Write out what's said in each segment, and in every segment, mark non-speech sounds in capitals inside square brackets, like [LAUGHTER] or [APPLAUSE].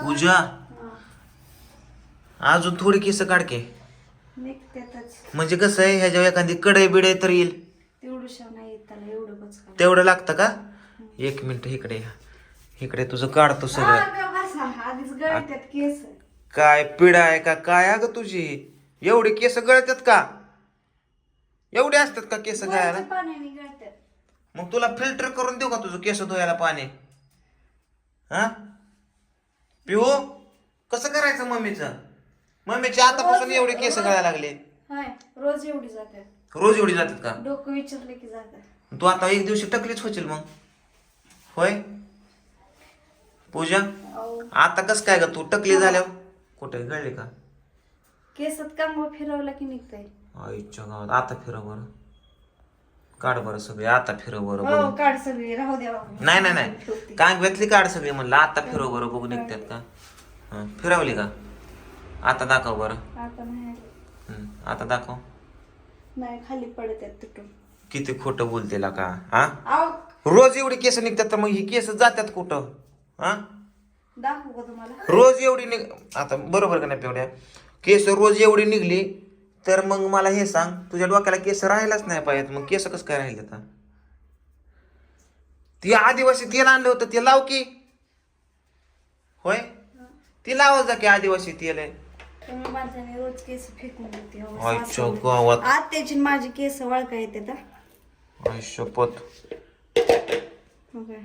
पूजा. अजून थोडी केस काढके म्हणजे कसं आहे ह्याच्यावर एखादी कडे बिडे तर येईल. तेवढूशा नाही येत त्याला एवढं बच का तेवढं लागतं का? एक मिनिट इकडे या. इकडे तुझं काढतो सगळं. बसा आधीच गळत्यात केस. काय पिढा आहे का? काय अगं तुझी? एवढे केस गळतात का? एवढे असतात का केस गळायला? वरच्या पाण्याने गळत्यात. मग तुला फिल्टर करून देऊ का तुझं केस धुवायला पाणी? हा? पिऊ कसं करायचं मम्मीचं? मम्मीचे आतापासून एवढे केस गळायला लागले. हाय रोज एवढी जातात रोज एवढी जातात का? डोकं विचारले की जातात तू आता एक दिवशी टकलीच होशील मग. होय? पूजा अहो, आता कस काय ग? तू टकली झाल्यावर कुठे? गळली का? केसात कांगवा फिरवला की निघतंय. आईच्या गावात आता फिरव बरं. काढ बरं सगळे आता फिरव बरं हो बघू. काढ सगळी राहू द्या नाही नाही नाही. कांगव्यातली काढ सगळी म्हणलं आता फिरव बरं बघू निघतात का? हं, फिरवली का? आता दाखव बरं. आता नाही आले. हं, आता दाखव. नाही खाली पडत्यात तुटून. किती खोटं बोलतेला का हा? रोज एवढी केस निघतात तर मग ही केस जातात कुठं? हा? दाखवू का तुम्हाला? रोज एवढी निघ आता बरोबर का नाही पेवड्या? केस रोज एवढी निघली तर मग मला हे सांग तुझ्या डोक्याला केस राहिलाच नाही पाहिजे मग केस कसं काय राहिले आता? ती आदिवासी तेल आणलं होतं ते लाव की. होय? ती लावत जा की आदिवासी तेल आहे. रोज केस फेकून देते. गावात. त्याची माझी केस वळका येते तर. आई शपथ. ओके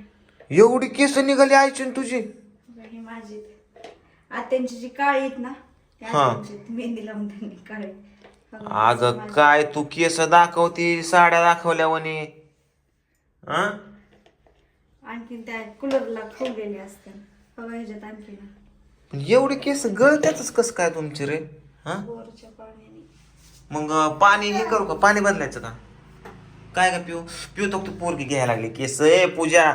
एवढी केस निघाली आईची तुझी. ही माझी. आत्यांची जी काळी आहेत ना त्या हा. आत्यांची आहेत. मेहंदी लावून त्यांनी काळी. अगं काय तू केस दाखवती साड्या दाखवल्या म्हणे. हं? आणखीन त्या कूलरला ठेवलेले असतात बघा ह्याच्यात आणखीन. पण एवढे केस गळत्यातच कस काय तुमचे रे? हा बोरच्या पाण्याने. मग पाणी हे करू का? पाणी बदलायचं का? काय का पिऊ? पिऊ तो तू पोरगी घ्यायला लागली केस. ए पूजा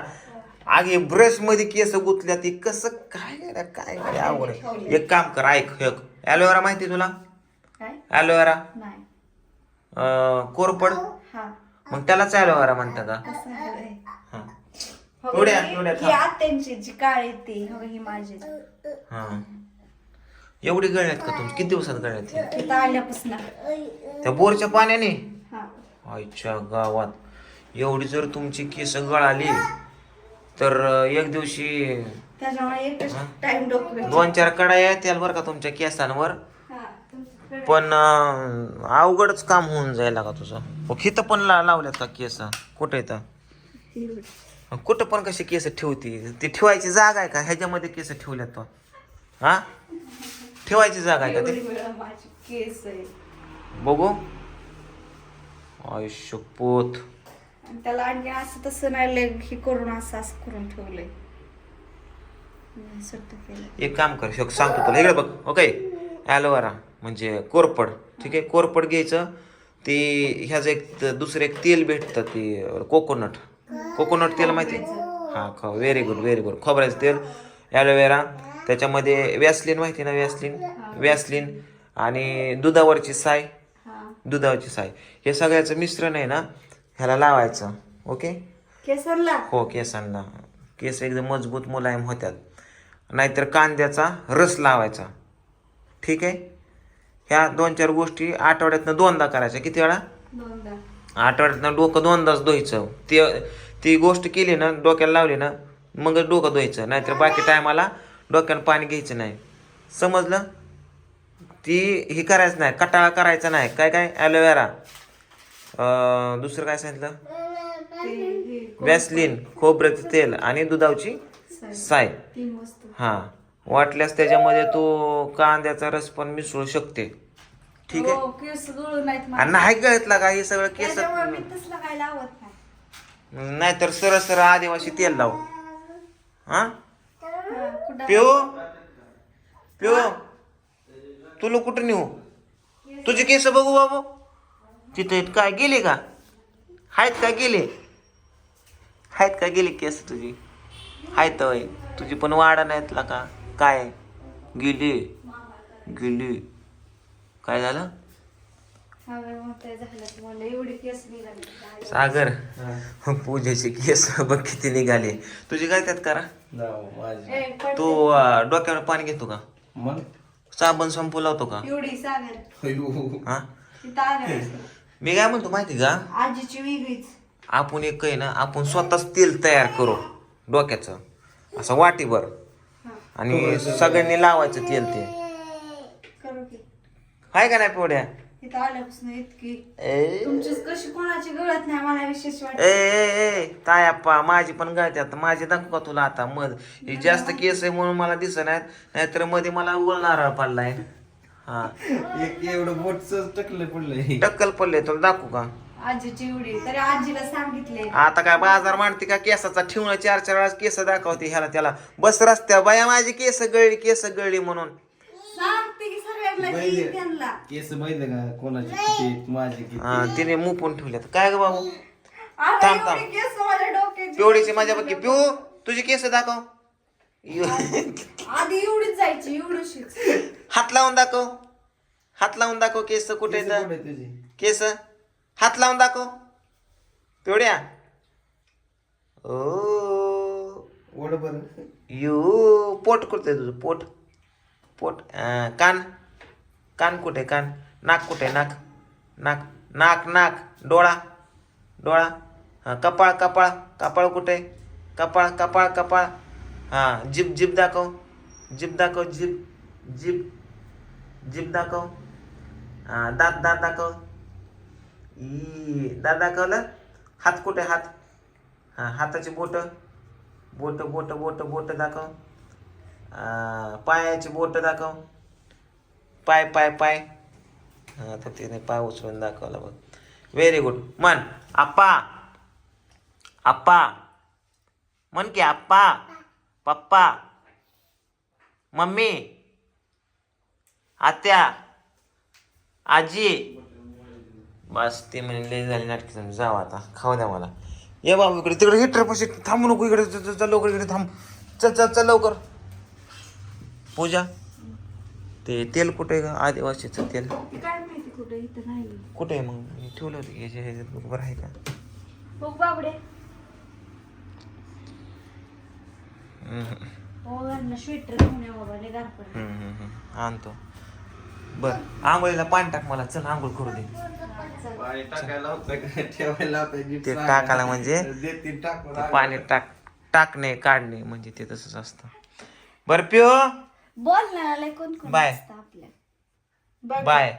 आगे ब्रशमध्ये केस गुतल्या ती कसं काय काय अवघड आहे. एक काम कर ऐक एक ॲलोवेरा माहिती तुला? काय? ॲलोवेरा नाही. अं, कोरपड. हा मग त्यालाच ॲलोवेरा म्हणतात का कसं आहे हा. हो, थोड्या- ही- थोड्या ही थांब. आत्यांची जी काळी आहे ती हो ही माझी. हा. एवढी गळ्यात का तुमची? किती दिवसात ही? तिथं आल्यापासून. त्या बोरच्या पाण्याने? हा. आईच्या गावात. एवढी जर तुमची केस गळाली तर अं, एक दिवशी त्याच्यामुळे एकच टाइम डोकं दोन चार कडाया येतील बरं का तुमच्या केसांवर? पण अवघडच काम होऊन जाईल का तुझं? हो, हिथं पण ला लावल्यात का केस? कुठे एवढी. कुठं पण कशी केस ठेवती? ती ठेवायची जागा आहे का? ह्याच्यामध्ये केस ठेवल्यात तो. हा? ठेवायची जागा आहे का ती? केस बघू. आयुष्य पोत. आणि त्याला आणखी असं तसं नाही हे करून असं असं करून ठेवलंय. एक काम कर शोक सांगतो तुला. इकडे बघ. ओके ॲलोवेरा म्हणजे कोरपड ठीक आहे? कोरपड घ्यायचं. ते ह्याचं एक दुसरं एक तेल भेटतं ते कोकोनट कोकोनट तेल माहिती? हां ख व्हेरी गुड व्हेरी गुड खोबऱ्याचं तेल ॲलोवेरा त्याच्यामध्ये वॅसलिन माहिती ना वॅसलिन वॅसलिन आणि दुधावरची साय. हा दुधावरची साय. हे सगळ्याचं मिश्रण आहे ना ह्याला लावायचं ओके केसरला? हो केसांना. केस एकदम मजबूत मुलायम होत्यात. नाहीतर कांद्याचा रस लावायचा. ठीक आहे? ह्या दोन चार गोष्टी आठवड्यातनं दोनदा करायच्या. किती वेळा? आठवड्यातनं डोकं दोनदाच धुवायचं. ते ती गोष्ट केली ना डोक्याला लावली ना मग डोकं धुवायचं. नाहीतर बाकी टायमाला डोक्यानं पाणी घ्यायचं नाही. समजलं? ती हे करायचं नाही कटाळा करायचा नाही. काय काय? ॲलोवेरा दुसरं काय सांगितलं? वॅसलिन खोबऱ्याचं तेल आणि दुधावची साय. हा. वाटल्यास त्याच्यामध्ये तो कांद्याचा रस पण मिसळू शकते. ठीक आहे? हो केस गळू नाहीत आणि माझे. नाही कळतला का हे सगळं केस त्याच्यामुळे मी तसलं काय लावत नाही. नाहीतर सरळ सरळ आदिवासी तेल लाव. हा? हा, कुठं? पिओ पिओ तुला कुठं नेऊ? तुझे केस बघू बाबू. तिथे काय गेले का? आहेत का गेले? आहेत का गेले केस तुझी? आहेत होय. तुझी पण वाडा नाहीत ला का? काय? गेली. गेली. काय झालं? सागर पूजेचे केस बघ किती निघाले. तुझी काय त्यात करा. तू डोक्यावर पाणी घेतो का? मग? साबण संपू लावतो का? हा? मी काय म्हणतो माहिती का? आजीची वेगळीच. आपण एक आहे ना आपण स्वतःच तेल तयार करू डोक्याचं. असं वाटीभर आणि सगळ्यांनी लावायचं तेल ते. करू की हाय का नाही पोड्या तिथं आल्यापासून इतकी. ए. तुमचीच कशी कोणाची गळत नाही मला विशेष वाटत. ए ए ए तायाप्पा माझी पण गळते आता माझी दाखवू का तुला आता? मध. हे जास्त केस आहे म्हणून मला दिसत नाहीत. नाहीतरमध्ये मला नारळ पडलाय. हा. एक एवढं बोटच टकलं पडलंय. टक्कल पडले तुला दाखवू का? आजीची एवढी तरी आजीला सांगितले. आता काय बाजार मांडते का? केसाचा ठेवणं चार चार वेळा केस दाखवते ह्याला त्याला. बस रस्त्या बाया माझी केस गळली केस गळली म्हणून. सांगते की सर्वांना बाई की दे. त्यांना. केस माहिती का? कोणाचे किती आहेत, माझे किती हा, तिने मुपून ठेवल्यात. काय ग बाबू? थांब, थांब. एवढी केस माझ्या डोक्याची. पिवडीची माझ्या बघ पिऊ तुझी केस दाखव. यु. आधी एवढीच जायची एवढीशीच. हात लावून दाखव. हात लावून दाखव केस कुठे केस आहेत? कुठे आहेत तुझे? केस? हात लावून दाखव. पिवड्या ओ. ओढ बरं यू. पोट कुठे तुझं? पोट. पोट. कान. कान कुठे? कान. नाक कुठे? नाक. नाक. नाक नाक. डोळा. डोळा. हां कपाळ कपाळ. कपाळ कुठे? कपाळ कपाळ कपाळ. हां जीभ जीभ दाखव. जीभ दाखव जीभ. जीभ. जीभ दाखव. हां दात दात दाखव. ई दादा दाखवलं हात कुठे हात? हां हाताची बोटं. बोट बोट बोट बोट दाखव. पायाची बोट दाखव. पाय पाय पाय. हा तर तिने पाय उचलून दाखवला बघ. व्हेरी गुड मन आप्पा. आप्पा. म्हण की आप्पा. पप्पा. मम्मी. आत्या. आजी. बस ते म्हणे लय झाली नाटकी जाऊ आता खाऊ द्या मला. ये बाबू इकडे तिकडे हिटर पाशी थांबू नको इकडे चल- चल लवकर इकडे थांब. चल चल चल लवकर. पूजा ते तेल कुठे आहे का आदिवासीचं तेल. काय माहिती कुठे इथं नाही कुठे आहे मग? मी ठेवलं होतं याच्या ह्याच्यात बरोबर आहे का? बघ बाबडे. हम्म, हो यांना स्वेटर घेऊन या बाबा लय गार पडलं. हम्म, हम्म, हम्म. आणतो. बर आंघोळीला पाणी टाक मला चल आंघोळ करू दे. [LAUGHS] ठेवायला ते. टाकायला म्हणजे ते पाणी टाक टाकणे काढणे म्हणजे ते तसंच असतं. बर पिओ बोलण्याला कोण कोण बाय. असतं आपल्या बघ. बाय.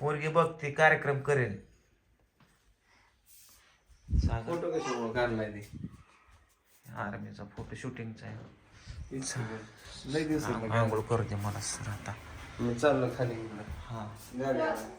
पोरगी बघ ते कार्यक्रम करेल. सांगा फोटो कशामुळे काढलाय ते? आर्मीचा फोटो शूटिंगचा आहे. लय दिवस आंघोळ करू दे मला सर आता. मी चाललो खाली इकडं. हा. गाडी आली.